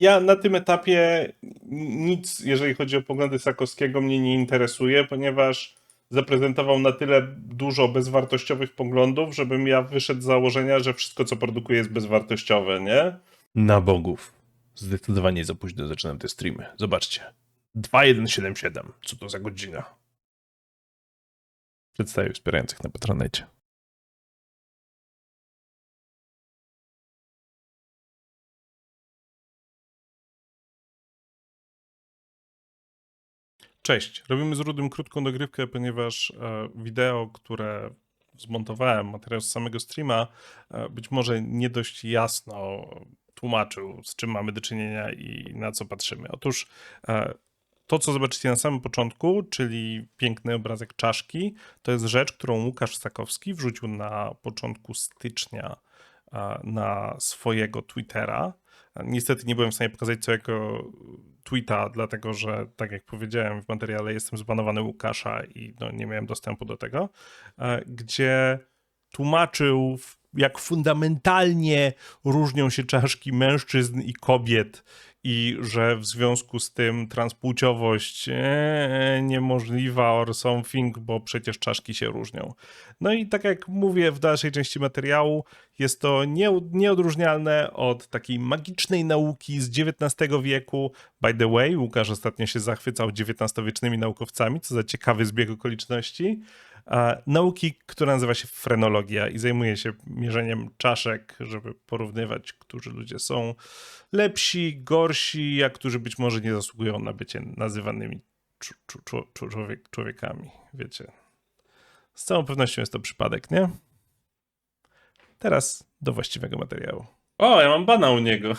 Ja na tym etapie nic, jeżeli chodzi o poglądy Sakowskiego, mnie nie interesuje, ponieważ zaprezentował na tyle dużo bezwartościowych poglądów, żebym ja wyszedł z założenia, że wszystko, co produkuje, jest bezwartościowe, nie? Na bogów. Zdecydowanie za późno zaczynam te streamy. Zobaczcie. 2177. Co to za godzina? Przedstawię wspierających na Patronecie. Cześć. Robimy z Rudym krótką dogrywkę, ponieważ e, wideo, które zmontowałem, materiał z samego streama, e, być może nie dość jasno tłumaczył, z czym mamy do czynienia i na co patrzymy. Otóż e, to, co zobaczycie na samym początku, czyli piękny obrazek czaszki, to jest rzecz, którą Łukasz Sakowski wrzucił na początku stycznia na swojego Twittera. Niestety nie byłem w stanie pokazać całego tweeta, dlatego że, tak jak powiedziałem w materiale, jestem zbanowany Łukasza i no, nie miałem dostępu do tego, e, gdzie tłumaczył, jak fundamentalnie różnią się czaszki mężczyzn i kobiet i że w związku z tym transpłciowość e, niemożliwa or something, bo przecież czaszki się różnią. No i tak jak mówię w dalszej części materiału, jest to nie, nieodróżnialne od takiej magicznej nauki z XIX wieku. By the way, Łukasz ostatnio się zachwycał XIX-wiecznymi naukowcami, co za ciekawy zbieg okoliczności. Nauki, która nazywa się frenologia i zajmuje się mierzeniem czaszek, żeby porównywać, którzy ludzie są lepsi, gorsi, a którzy być może nie zasługują na bycie nazywanymi człowiek, człowiekami. Wiecie. Z całą pewnością jest to przypadek, nie? Teraz do właściwego materiału. O, ja mam bana u niego.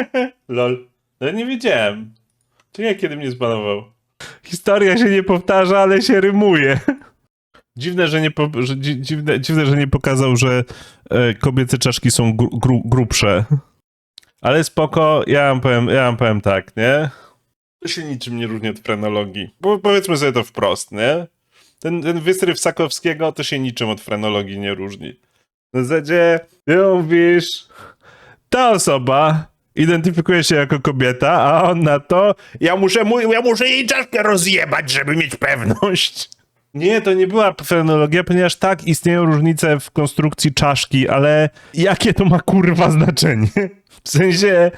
Lol. No ja nie wiedziałem. Czekaj, kiedy mnie zbanował. Historia się nie powtarza, ale się rymuje. Dziwne, że nie, po, że, dzi, dziwne, dziwne, że nie pokazał, że e, kobiece czaszki są gru, gru, grubsze. Ale spoko, ja wam powiem, ja wam powiem tak, nie? To się niczym nie różni od frenologii. Bo powiedzmy sobie to wprost, nie? Ten, ten wystryw Sakowskiego to się niczym od frenologii nie różni. W zasadzie, mówisz, ta osoba identyfikuje się jako kobieta, a on na to, ja muszę, mu, ja muszę jej czaszkę rozjebać, żeby mieć pewność. Nie, to nie była frenologia, ponieważ tak istnieją różnice w konstrukcji czaszki, ale jakie to ma kurwa znaczenie? W sensie,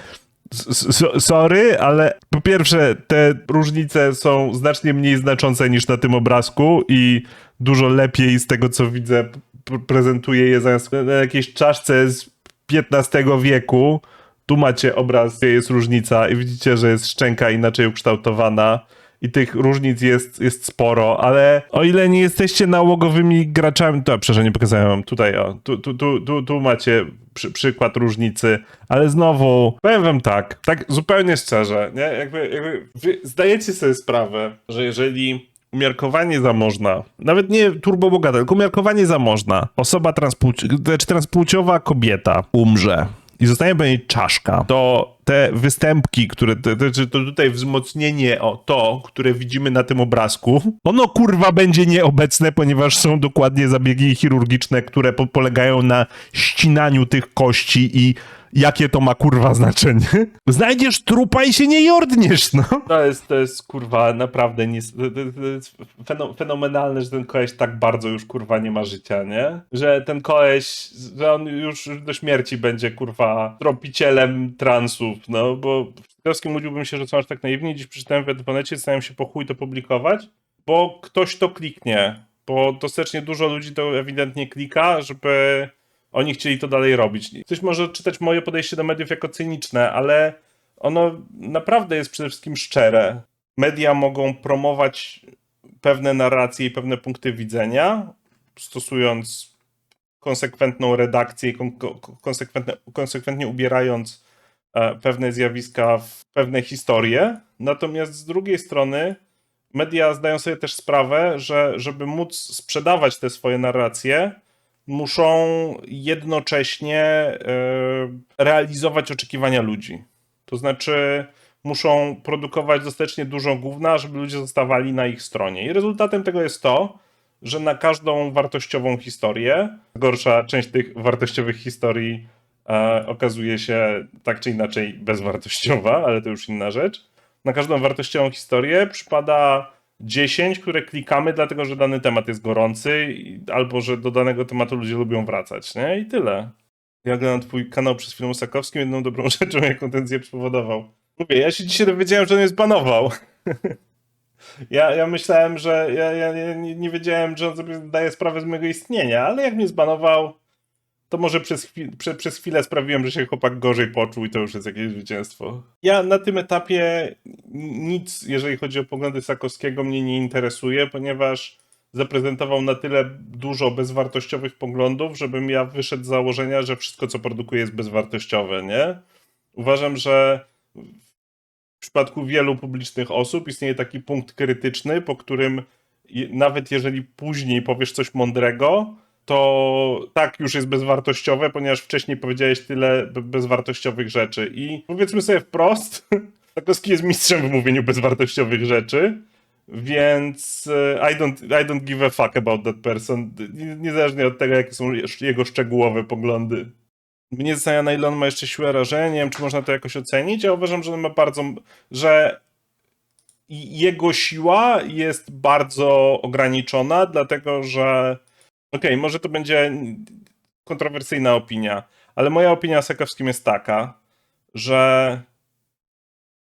sorry, ale po pierwsze, te różnice są znacznie mniej znaczące niż na tym obrazku i dużo lepiej z tego, co widzę, prezentuje je zamiast na jakiejś czaszce z XV wieku. Tu macie obraz, gdzie jest różnica i widzicie, że jest szczęka inaczej ukształtowana i tych różnic jest, jest sporo, ale o ile nie jesteście nałogowymi graczami, to przepraszam, nie pokazałem wam tutaj, o, tu, tu, tu, tu, tu macie przy, przykład różnicy, ale znowu, powiem wam tak, tak zupełnie szczerze, nie? Jakby, jakby zdajecie sobie sprawę, że jeżeli umiarkowanie zamożna, nawet nie turbobogata, tylko umiarkowanie zamożna, osoba transpłci znaczy transpłciowa kobieta umrze i zostanie po niej czaszka, to te występki, które, to tutaj wzmocnienie, o to, które widzimy na tym obrazku, ono kurwa będzie nieobecne, ponieważ są dokładnie zabiegi chirurgiczne, które po, polegają na ścinaniu tych kości i jakie to ma kurwa znaczenie. Znajdziesz trupa i się nie jordniesz, no. To jest, to jest kurwa naprawdę feno- fenomenalne, że ten koleś tak bardzo już kurwa nie ma życia, nie? Że ten koleś, że on już do śmierci będzie kurwa tropicielem transów, no bo w Kwiatkowskim łudziłbym się, że są aż tak naiwni. Dziś przeczytałem w Edponecie, stałem się po chuj to publikować, bo ktoś to kliknie, bo dostatecznie dużo ludzi to ewidentnie klika, żeby oni chcieli to dalej robić. Ktoś może czytać moje podejście do mediów jako cyniczne, ale ono naprawdę jest przede wszystkim szczere. Media mogą promować pewne narracje i pewne punkty widzenia, stosując konsekwentną redakcję i konsekwentnie ubierając pewne zjawiska w pewne historie. Natomiast z drugiej strony media zdają sobie też sprawę, że żeby móc sprzedawać te swoje narracje, muszą jednocześnie e, realizować oczekiwania ludzi. To znaczy, muszą produkować dostatecznie dużo gówna, żeby ludzie zostawali na ich stronie. I rezultatem tego jest to, że na każdą wartościową historię, gorsza część tych wartościowych historii e, okazuje się tak czy inaczej bezwartościowa, ale to już inna rzecz. Na każdą wartościową historię przypada 10, które klikamy, dlatego że dany temat jest gorący, albo że do danego tematu ludzie lubią wracać, nie? I tyle. Ja oglądam twój kanał przez film Sakowskim, jedną dobrą rzeczą, jaką ten zjeb spowodował. Mówię, ja się dzisiaj dowiedziałem, że on jest banował. ja, ja myślałem, że ja, ja, ja nie, nie wiedziałem, że on sobie zdaje sprawę z mojego istnienia, ale jak mnie zbanował, to może przez, chwil, prze, przez chwilę sprawiłem, że się chłopak gorzej poczuł i to już jest jakieś zwycięstwo. Ja na tym etapie nic, jeżeli chodzi o poglądy Sakowskiego, mnie nie interesuje, ponieważ zaprezentował na tyle dużo bezwartościowych poglądów, żebym ja wyszedł z założenia, że wszystko, co produkuje, jest bezwartościowe, nie? Uważam, że w przypadku wielu publicznych osób istnieje taki punkt krytyczny, po którym nawet jeżeli później powiesz coś mądrego, to tak już jest bezwartościowe, ponieważ wcześniej powiedziałeś tyle be- bezwartościowych rzeczy. I powiedzmy sobie wprost, Sakowski jest mistrzem w mówieniu bezwartościowych rzeczy, więc e, I don't, I don't give a fuck about that person, nie- niezależnie od tego, jakie są jego szczegółowe poglądy. Mnie zastanawia, na ile on ma jeszcze siłę rażenia, czy można to jakoś ocenić, ja uważam, że on ma bardzo, że jego siła jest bardzo ograniczona, dlatego że okej, może to będzie kontrowersyjna opinia, ale moja opinia o Sakowskim jest taka, że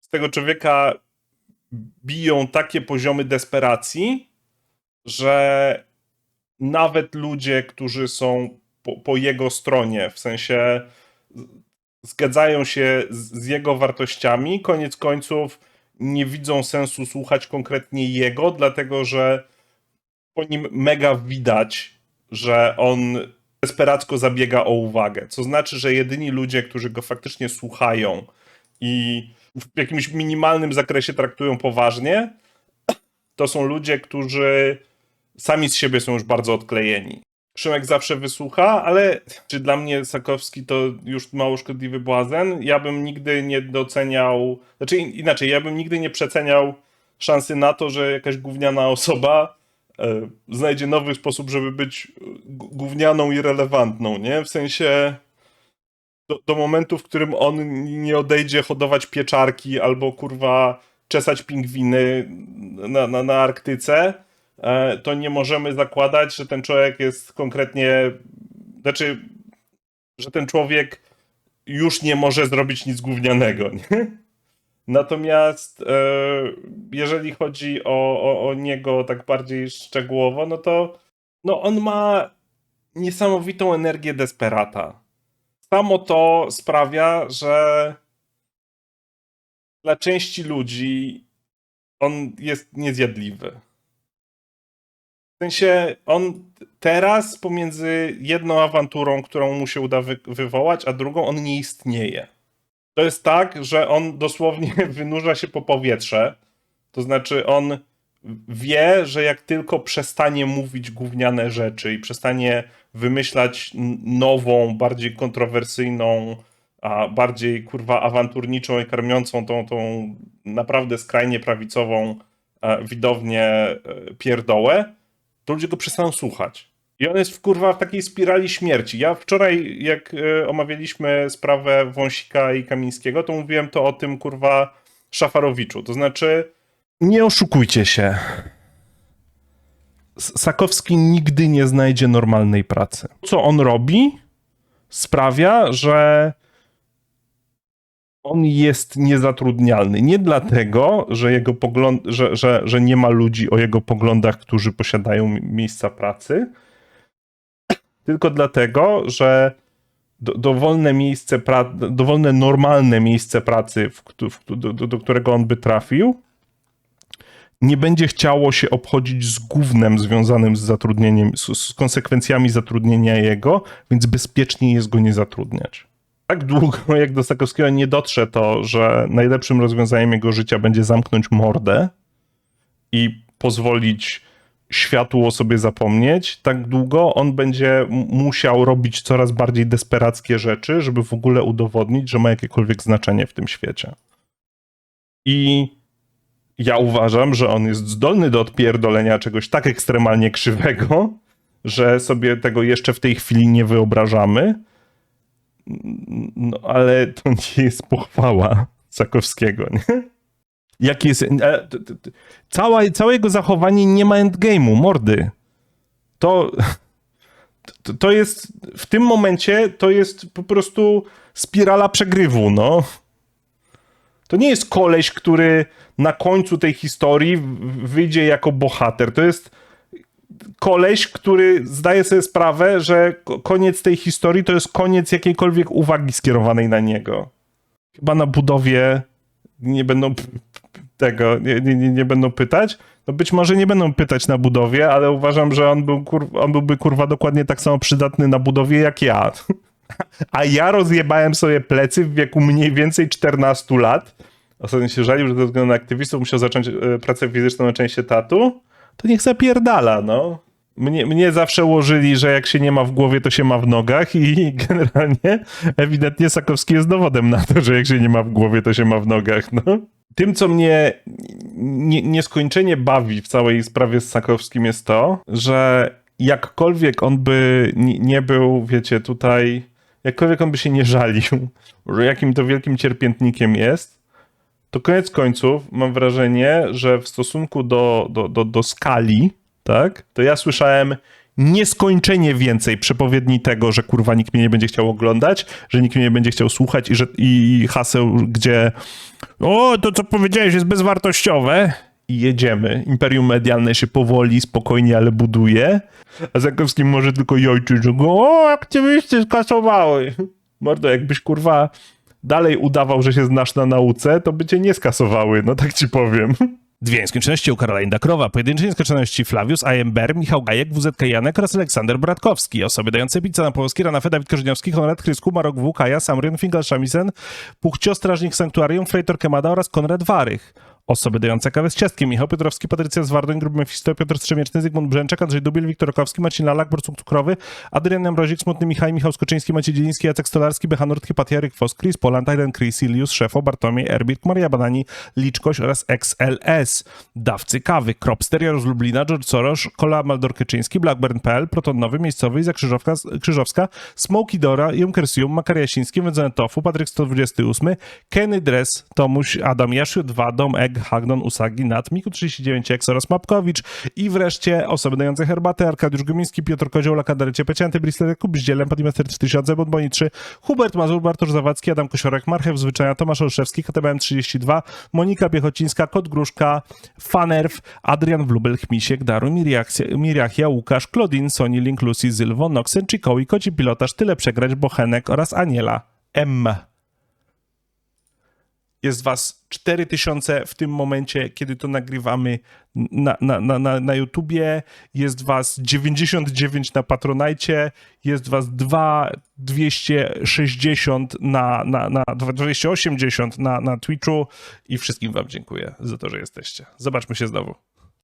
z tego człowieka biją takie poziomy desperacji, że nawet ludzie, którzy są po, po jego stronie, w sensie zgadzają się z, z jego wartościami, koniec końców nie widzą sensu słuchać konkretnie jego, dlatego że po nim mega widać, że on desperacko zabiega o uwagę. Co znaczy, że jedyni ludzie, którzy go faktycznie słuchają i w jakimś minimalnym zakresie traktują poważnie, to są ludzie, którzy sami z siebie są już bardzo odklejeni. Szymek zawsze wysłucha, ale czy dla mnie Sakowski to już mało szkodliwy błazen? Ja bym nigdy nie doceniał, znaczy inaczej, ja bym nigdy nie przeceniał szansy na to, że jakaś gówniana osoba znajdzie nowy sposób, żeby być gównianą i relevantną, nie? W sensie do, do momentu, w którym on nie odejdzie hodować pieczarki albo kurwa czesać pingwiny na, na, na Arktyce, e, to nie możemy zakładać, że ten człowiek jest konkretnie, znaczy, że ten człowiek już nie może zrobić nic gównianego, nie? Natomiast e, jeżeli chodzi o, o, o niego tak bardziej szczegółowo, no to no on ma niesamowitą energię desperata. Samo to sprawia, że dla części ludzi on jest niezjadliwy. W sensie on teraz pomiędzy jedną awanturą, którą mu się uda wy wywołać, a drugą on nie istnieje. To jest tak, że on dosłownie wynurza się po powietrze. To znaczy on wie, że jak tylko przestanie mówić gówniane rzeczy i przestanie wymyślać nową, bardziej kontrowersyjną, a bardziej kurwa awanturniczą i karmiącą tą, tą naprawdę skrajnie prawicową e, widownię e, pierdołę, to ludzie go przestaną słuchać. I on jest w, kurwa w takiej spirali śmierci. Ja wczoraj, jak e, omawialiśmy sprawę Wąsika i Kamińskiego, to mówiłem to o tym kurwa Szafarowiczu. To znaczy, nie oszukujcie się. Sakowski nigdy nie znajdzie normalnej pracy. Co on robi, sprawia, że on jest niezatrudnialny. Nie dlatego, że, jego pogląd, że, że, że nie ma ludzi o jego poglądach, którzy posiadają mi- miejsca pracy, tylko dlatego, że do, dowolne miejsce, pra, dowolne normalne miejsce pracy, w, w, do, do, którego on by trafił, nie będzie chciało się obchodzić z gównem związanym z zatrudnieniem, z, z konsekwencjami zatrudnienia jego, więc bezpieczniej jest go nie zatrudniać. Tak długo, jak do Sakowskiego nie dotrze to, że najlepszym rozwiązaniem jego życia będzie zamknąć mordę i pozwolić światu o sobie zapomnieć, tak długo on będzie musiał robić coraz bardziej desperackie rzeczy, żeby w ogóle udowodnić, że ma jakiekolwiek znaczenie w tym świecie. I ja uważam, że on jest zdolny do odpierdolenia czegoś tak ekstremalnie krzywego, że sobie tego jeszcze w tej chwili nie wyobrażamy. No ale to nie jest pochwała Sakowskiego, nie? Jaki jest... e, t- t- Cała, całe jego zachowanie nie ma endgame'u, mordy. To, to... To jest... W tym momencie to jest po prostu spirala przegrywu, no. To nie jest koleś, który na końcu tej historii wyjdzie jako bohater. To jest koleś, który zdaje sobie sprawę, że ko- koniec tej historii to jest koniec jakiejkolwiek uwagi skierowanej na niego. Chyba na budowie nie będą tego, nie, nie, nie- będą pytać. No być może nie będą pytać na budowie, ale uważam, że on, był, kur, on byłby kurwa dokładnie tak samo przydatny na budowie jak ja. A ja rozjebałem sobie plecy w wieku mniej więcej 14 lat. Ostatnio się żalił, że ze względu na aktywistów musiał zacząć e, pracę fizyczną na części etatu. To niech zapierdala, no. Mnie, mnie zawsze ułożyli, że jak się nie ma w głowie, to się ma w nogach i generalnie ewidentnie Sakowski jest dowodem na to, że jak się nie ma w głowie, to się ma w nogach, no. Tym, co mnie nie, nieskończenie bawi w całej sprawie z Sakowskim jest to, że jakkolwiek on by ni- nie był, wiecie, tutaj, jakkolwiek on by się nie żalił, jakim to wielkim cierpiętnikiem jest, to koniec końców mam wrażenie, że w stosunku do, do, do, do skali, tak, to ja słyszałem nieskończenie więcej przepowiedni tego, że kurwa nikt mnie nie będzie chciał oglądać, że nikt mnie nie będzie chciał słuchać i, że, i haseł, gdzie o, to co powiedziałeś jest bezwartościowe i jedziemy. Imperium medialne się powoli, spokojnie, ale buduje, a Zakowski może tylko jojczyć, że go o, aktywisty skasowały. Mordo, jakbyś kurwa dalej udawał, że się znasz na nauce, to by cię nie skasowały, no tak ci powiem. Dwie nieskończoności u Karola Indakrowa, pojedyncze nieskończoności Flavius, IM Ber, Michał Gajek, WZK Janek oraz Aleksander Bratkowski. Osoby dające pizzę na Polski, Ranafe, Dawid Korzeniowski, Konrad Krysku, Marok W, Kaja, Samryn, Fingal Shamisen, Puchcio, Strażnik Sanktuarium, Frejtor Kemada oraz Konrad Warych. Osoby dające kawę z ciastkiem, Michał Piotrowski, Patrycja Zwardoń, Gruby Mefisto, Piotr Strzemieczny, Zygmunt Brzęczek, Andrzej Dubiel, Wiktor Rokowski, Marcin Lalak, Borcuk Cukrowy, Adrian Ambrozik, Smutny Michał, Michał Skoczyński, Maciej Dzieliński, Jacek Stolarski, Bechanurt, Hypatiaryk, Fos, Chris, Poland, Aiden, Chris, Ilius, Szefo, Bartłomiej, Erbit, Maria Banani, Liczkoś oraz XLS. Dawcy kawy, Kropster, Jarosz Lublina, George Soros, Kola Maldor-Kyczyński, Blackburn.pl, Proton Nowy, Miejscowy, Iza Krzyżowska, Smoky Dora, Junkersium, Makar Jasiński, Tofu, Patryk 128, Kenny Dress, Tomuś, Adam Jaszu, 2, Dom Egg, Hagnon, Usagi, Nat, Miku 39X oraz Mapkowicz i wreszcie osoby dające herbatę, Arkadiusz Gumiński, Piotr Kozioł, Lakadarecie, Pecianty, Bristol, Kubisz Dzielem, Padimaster 3000, Bonboni 3, Hubert Mazur, Bartosz Zawadzki, Adam Kosiorek, Marchew Zwyczaja, Tomasz Olszewski, KTBM 32, Monika Piechocińska, Kot Gruszka, Fanerw, Adrian Wlubel, Chmisiek, Daru, Miriachia, Łukasz, Claudine, Sony, Link, Lucy, Zylwo, Noxen, Chikowi, Koci Pilotaż, Tyle Przegrać, Bochenek oraz Aniela M. Jest was 4000 w tym momencie, kiedy to nagrywamy na, na, na, na, YouTubie. Jest was 99 na Patronajcie. Jest was 2 260 na, na, na 280 na, na Twitchu. I wszystkim wam dziękuję za to, że jesteście. Zobaczmy się znowu.